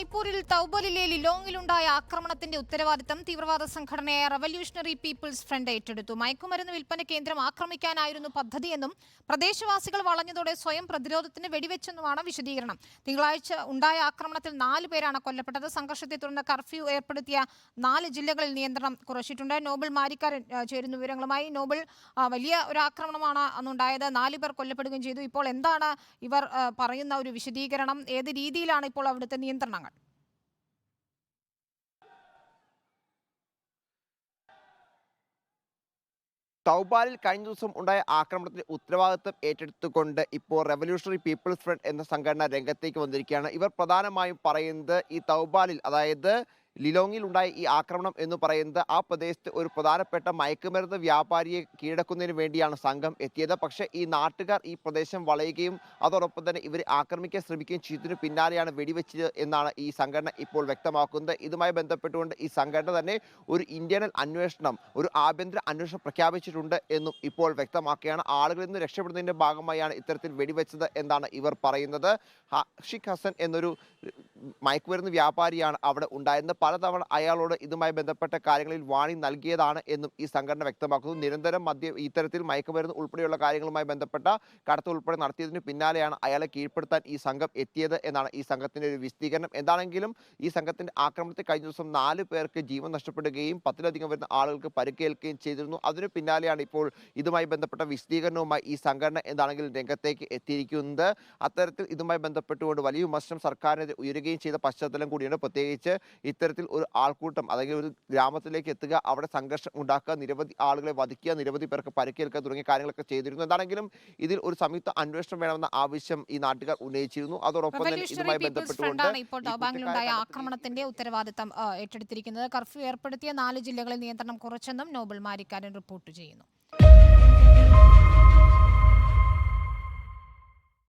മണിപ്പൂരിൽ തൗബലിലെ ലിലോങ്ങിലുണ്ടായ ആക്രമണത്തിന്റെ ഉത്തരവാദിത്തം തീവ്രവാദ സംഘടനയായ റവല്യൂഷണറി പീപ്പിൾസ് ഫ്രണ്ട് ഏറ്റെടുത്തു. മയക്കുമരുന്ന് വിൽപ്പന കേന്ദ്രം ആക്രമിക്കാനായിരുന്നു പദ്ധതിയെന്നും പ്രദേശവാസികൾ വളഞ്ഞതോടെ സ്വയം പ്രതിരോധത്തിന് വെടിവെച്ചെന്നുമാണ് വിശദീകരണം. തിങ്കളാഴ്ച ഉണ്ടായ ആക്രമണത്തിൽ നാല് പേരാണ് കൊല്ലപ്പെട്ടത്. സംഘർഷത്തെ തുടർന്ന് കർഫ്യൂ ഏർപ്പെടുത്തിയ നാല് ജില്ലകളിൽ നിയന്ത്രണം കുറച്ചിട്ടുണ്ട്. നോബൽ മാരിക്കാരൻ ചേരുന്ന വിവരങ്ങളുമായി നോബൽ വലിയ ഒരു ആക്രമണമാണ് അന്നുണ്ടായത്. നാല് പേർ കൊല്ലപ്പെടുകയും ചെയ്തു. ഇപ്പോൾ എന്താണ് ഇവർ പറയുന്ന ഒരു വിശദീകരണം? ഏത് രീതിയിലാണ് ഇപ്പോൾ അവിടുത്തെ നിയന്ത്രണങ്ങൾ? തൗബാലിൽ കഴിഞ്ഞ ദിവസം ഉണ്ടായ ആക്രമണത്തിന് ഉത്തരവാദിത്തം ഏറ്റെടുത്തുകൊണ്ട് ഇപ്പോൾ റെവല്യൂഷണറി പീപ്പിൾസ് ഫ്രണ്ട് എന്ന സംഘടന രംഗത്തേക്ക് വന്നിരിക്കുകയാണ്. ഇവർ പ്രധാനമായും പറയുന്നത് ഈ തൗബാലിൽ അതായത് ലിലോങ്ങിൽ ഉണ്ടായ ഈ ആക്രമണം എന്ന് പറയുന്നത് ആ പ്രദേശത്ത് ഒരു പ്രധാനപ്പെട്ട മയക്കുമരുന്ന് വ്യാപാരിയെ കീഴടക്കുന്നതിന് വേണ്ടിയാണ് സംഘം എത്തിയത്. പക്ഷേ ഈ നാട്ടുകാർ ഈ പ്രദേശം വളയുകയും അതോടൊപ്പം തന്നെ ഇവർ ആക്രമിക്കാൻ ശ്രമിക്കുകയും ചെയ്തതിന് പിന്നാലെയാണ് വെടിവെച്ചത് എന്നാണ് ഈ സംഘടന ഇപ്പോൾ വ്യക്തമാക്കുന്നത്. ഇതുമായി ബന്ധപ്പെട്ടുകൊണ്ട് ഈ സംഘടന തന്നെ ഒരു ഇന്റേണൽ അന്വേഷണം ഒരു ആഭ്യന്തര അന്വേഷണം പ്രഖ്യാപിച്ചിട്ടുണ്ട് എന്നും ഇപ്പോൾ വ്യക്തമാക്കുകയാണ്. ആളുകളിൽ നിന്ന് രക്ഷപ്പെടുന്നതിന്റെ ഭാഗമായാണ് ഇത്തരത്തിൽ വെടിവെച്ചത് എന്നാണ് ഇവർ പറയുന്നത്. ഹാഷിഖ് ഹസൻ എന്നൊരു മയക്കുമരുന്ന് വ്യാപാരിയാണ് അവിടെ ഉണ്ടായിരുന്നത്. പലതവണ അയാളോട് ഇതുമായി ബന്ധപ്പെട്ട കാര്യങ്ങളിൽ വാണി നൽകിയതാണ് എന്നും ഈ സംഘടന വ്യക്തമാക്കുന്നു. നിരന്തരം മദ്യ ഇത്തരത്തിൽ മയക്കുമരുന്ന് ഉൾപ്പെടെയുള്ള കാര്യങ്ങളുമായി ബന്ധപ്പെട്ട കടത്ത് ഉൾപ്പെടെ നടത്തിയതിന് പിന്നാലെയാണ് അയാളെ കീഴ്പ്പെടുത്താൻ ഈ സംഘം എത്തിയത് എന്നാണ് ഈ സംഘത്തിന്റെ ഒരു വിശദീകരണം. എന്താണെങ്കിലും ഈ സംഘത്തിന്റെ ആക്രമണത്തിൽ കഴിഞ്ഞ ദിവസം നാല് പേർക്ക് ജീവൻ നഷ്ടപ്പെടുകയും പത്തിലധികം വരുന്ന ആളുകൾക്ക് പരിക്കേൽക്കുകയും ചെയ്തിരുന്നു. അതിന് പിന്നാലെയാണ് ഇപ്പോൾ ഇതുമായി ബന്ധപ്പെട്ട വിശദീകരണവുമായി ഈ സംഘടന എന്താണെങ്കിലും രംഗത്തേക്ക് എത്തിയിരിക്കുന്നത്. അത്തരത്തിൽ ഇതുമായി ബന്ധപ്പെട്ടുകൊണ്ട് വലിയ വിമർശനം സർക്കാരിനെതിരെ ഉയരുകയും ചെയ്ത പശ്ചാത്തലം കൂടിയാണ് പ്രത്യേകിച്ച് ഇത്തരത്തിൽ ഒരു ആൾക്കൂട്ടം അല്ലെങ്കിൽ ഒരു ഗ്രാമത്തിലേക്ക് എത്തുക അവിടെ സംഘർഷം ഉണ്ടാക്കുക നിരവധി ആളുകളെ വധിക്കുക നിരവധി പേർക്ക് പരിക്കേൽക്കുക തുടങ്ങിയ കാര്യങ്ങളൊക്കെ ചെയ്തിരുന്നു. എന്താണെങ്കിലും ഇതിൽ ഒരു സംയുക്ത അന്വേഷണം വേണമെന്ന ആവശ്യം ഈ നാട്ടുകാർ ഉന്നയിച്ചിരുന്നു. അതോടൊപ്പം തന്നെ ഇതുമായി ബന്ധപ്പെട്ടുകൊണ്ട് ഇപ്പോൾ ഈ ആക്രമണത്തിന്റെ ഉത്തരവാദിത്തം ഏറ്റെടുത്തിരിക്കുന്നത്. കർഫ്യൂ ഏർപ്പെടുത്തിയ നാല് ജില്ലകളിൽ നിയന്ത്രണം കുറച്ചെന്നും നോബൽ മാരിക്കാരൻ റിപ്പോർട്ട് ചെയ്യുന്നു.